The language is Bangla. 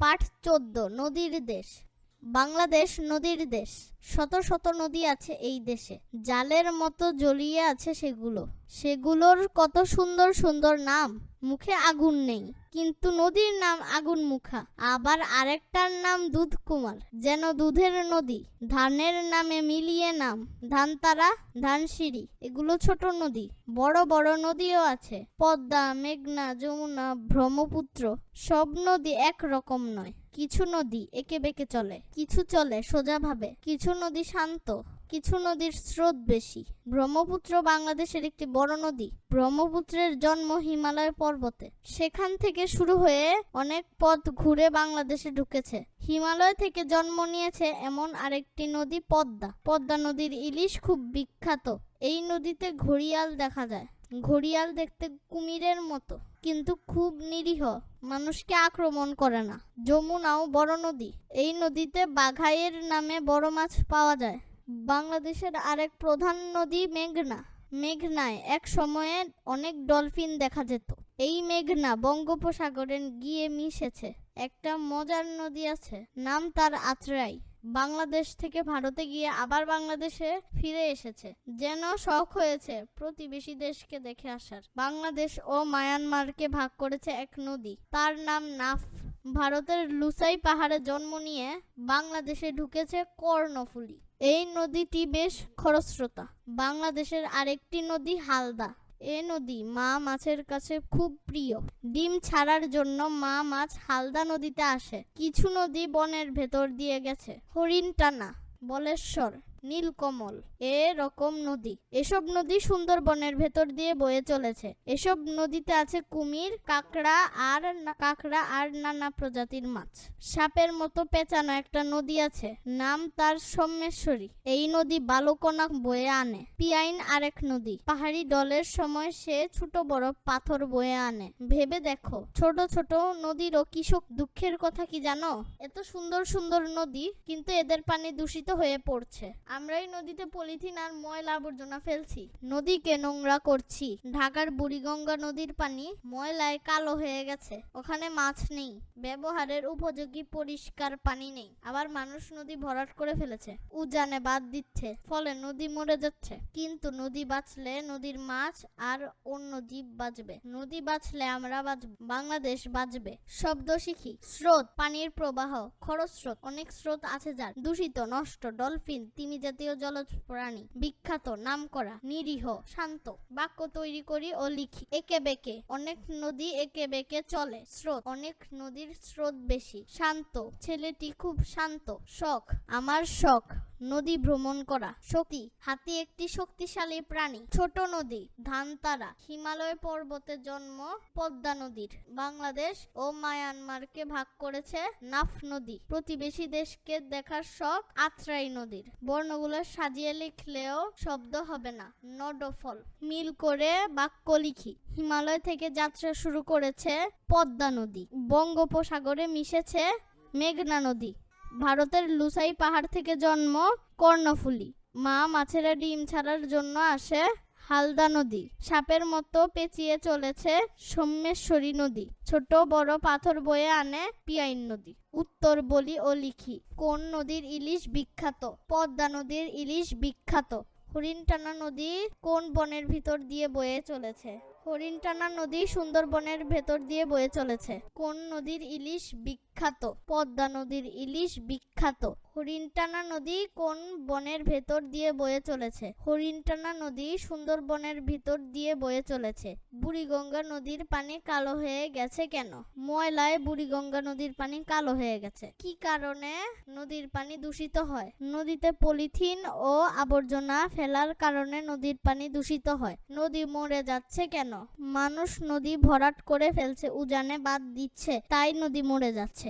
পাঠ চোদ্দ নদীর দেশ। বাংলাদেশ নদীর দেশ। শত শত নদী আছে এই দেশে। জালের মতো জড়িয়ে আছে সেগুলো। সেগুলোর কত সুন্দর সুন্দর নাম, মুখে আগুন নেই। কিন্তু নদীর নাম আগুন মুখা আবার আরেকটার নাম দুধ কুমার যেন দুধের নদী, ধানের নামে মিলিয়ে নাম। ধানতারা, ধানসিঁড়ি, এগুলো ছোট নদী। বড় বড় নদীও আছে। পদ্মা, মেঘনা, যমুনা, ব্রহ্মপুত্র, সব নদী এক রকম নয়। কিছু নদী একে বেঁকে চলে, কিছু চলে সোজাভাবে, কিছু নদী শান্ত, কিছু নদীর স্রোত বেশি। ব্রহ্মপুত্র বাংলাদেশের একটি বড় নদী, ব্রহ্মপুত্রের জন্ম হিমালয় পর্বতে। সেখান থেকে শুরু হয়ে অনেক পথ ঘুরে বাংলাদেশে ঢুকেছে। হিমালয় থেকে জন্ম নিয়েছে এমন আরেকটি নদী পদ্মা। পদ্মা নদীর ইলিশ খুব বিখ্যাত। এই নদীতে ঘড়িয়াল দেখা যায়। ঘড়িয়াল দেখতে কুমিরের মতো। কিন্তু খুব নিরীহ। মানুষকে আক্রমণ করে না। যমুনাও বড় নদী। এই নদীতে বাঘাইয়ের নামে বড় মাছ পাওয়া যায়। বাংলাদেশের আরেক প্রধান নদী মেঘনা। মেঘনায় এক সময়ে অনেক ডলফিন দেখা যেত। এই মেঘনা বঙ্গোপসাগরে গিয়ে মিশেছে। একটা মজার নদী আছে। নাম তার আত্রাই বাংলাদেশ থেকে ভারতে গিয়ে আবার বাংলাদেশে ফিরে এসেছে, যেন শখ হয়েছে প্রতিবেশী দেশকে দেখে আসার। বাংলাদেশ ও মায়ানমারকে ভাগ করেছে এক নদী। তার নাম নাফ। ভারতের লুসাই পাহাড়ে জন্ম নিয়ে বাংলাদেশে ঢুকেছে কর্ণফুলী। এই নদীটি বেশ খরস্রোতা। বাংলাদেশের আরেকটি নদী হালদা। এ নদী মা মাছের কাছে খুব প্রিয়। ডিম ছাড়ার জন্য মা মাছ হালদা নদীতে আসে। কিছু নদী বনের ভেতর দিয়ে গেছে। হরিণ টানা, বলেশ্বর। নীলকমল, এ রকম নদী। এসব নদী সুন্দরবনের ভেতর দিয়ে বয়ে চলেছে। এসব নদীতে আছে কুমির, কাঁকড়া আর কাঁকড়া আর নানা প্রজাতির মাছ। সাপের মতো পেঁচানো একটা নদী আছে, নাম তার সোমেশ্বরী। এই নদী বালুকণা বয়ে আনে। পিয়াইন আরেক নদী। পাহাড়ি ডলের সময় সে ছোট বড় পাথর বয়ে আনে। ভেবে দেখো, ছোট ছোট নদীরও কৃষক দুঃখের কথা কি জানো? এত সুন্দর সুন্দর নদী, কিন্তু এদের পানি দূষিত হয়ে পড়ছে। আমরা এই নদীতে পলিথিন আর ময়লা আবর্জনা ফেলছি। নদীকে নোংরা করছি। ঢাকার বুড়িগঙ্গা নদীর পানি ময়লায় কালো হয়ে গেছে। ওখানে মাছ নেই। ব্যবহারের উপযোগী পরিষ্কার পানি নেই। আবার মানুষ নদী ভরাট করে ফেলেছে। উজানে বাদ দিচ্ছে। ফলে নদী মরে যাচ্ছে। কিন্তু নদী বাঁচলে নদীর মাছ আর অন্য জীব বাঁচবে। নদী বাঁচলে আমরা বাঁচব। বাংলাদেশ বাঁচবে। শব্দ শিখি। স্রোত পানির প্রবাহ। খরস্রোত। অনেক স্রোত আছে যার। দূষিত, নষ্ট, ডলফিন, তিমি জাতীয় জলজ প্রাণী, বিখ্যাত নাম করা নিরীহ, শান্ত। বাক্য তৈরি করি ও লিখি। একে বেঁকে, অনেক নদী একে বেঁকে চলে, স্রোত। অনেক নদীর স্রোত বেশি। শান্ত, ছেলেটি খুব শান্ত, শখ, আমার শখ। নদী ভ্রমণ করা। শক্তি হাতি একটি শক্তিশালী প্রাণী। ছোট নদী, ধানতারা, হিমালয় পর্বতে জন্ম, পদ্মা নদীর। বাংলাদেশ ও মায়ানমারকে ভাগ করেছে নাফ নদী। প্রতিবেশী দেশকে দেখার শখ আত্রাই নদীর। বর্ণগুলো সাজিয়ে লিখলেও শব্দ হবে না। নডফল। মিল করে বাক্য লিখি। হিমালয় থেকে যাত্রা শুরু করেছে পদ্মা নদী। বঙ্গোপসাগরে মিশেছে মেঘনা নদী। ভারতের লুসাই পাহাড় থেকে জন্ম কর্ণফুলী। মা মাছেরা ডিম ছাড়ার জন্য আসে হালদা নদী। সাপের মতো পেঁচিয়ে চলেছে সোমেশ্বরী নদী। ছোট বড় পাথর বয়ে আনে পিয়াইন নদী। উত্তর বলি ও লিখি, কোন নদীর ইলিশ বিখ্যাত? পদ্মা নদীর ইলিশ বিখ্যাত। হরিণটানা নদী কোন বনের ভিতর দিয়ে বয়ে চলেছে? হরিণটানা নদী সুন্দরবনের ভেতর দিয়ে বয়ে চলেছে। কোন নদীর ইলিশ বিখ্যাত। পদ্মা নদীর ইলিশ বিখ্যাত। হরিণটানা নদী কোন বনের ভেতর দিয়ে বয়ে চলেছে? হরিণটানা নদী সুন্দরবনের ভিতর দিয়ে বয়ে চলেছে। বুড়িগঙ্গা নদীর পানি কালো হয়ে গেছে কেন? ময়লায় বুড়িগঙ্গা নদীর পানি কালো হয়ে গেছে। কি কারণে নদীর পানি দূষিত হয়? নদীতে পলিথিন ও আবর্জনা ফেলার কারণে নদীর পানি দূষিত হয়। নদী মরে যাচ্ছে কেন? মানুষ নদী ভরাট করে ফেলছে, উজানে বাদ দিচ্ছে, তাই নদী মরে যাচ্ছে।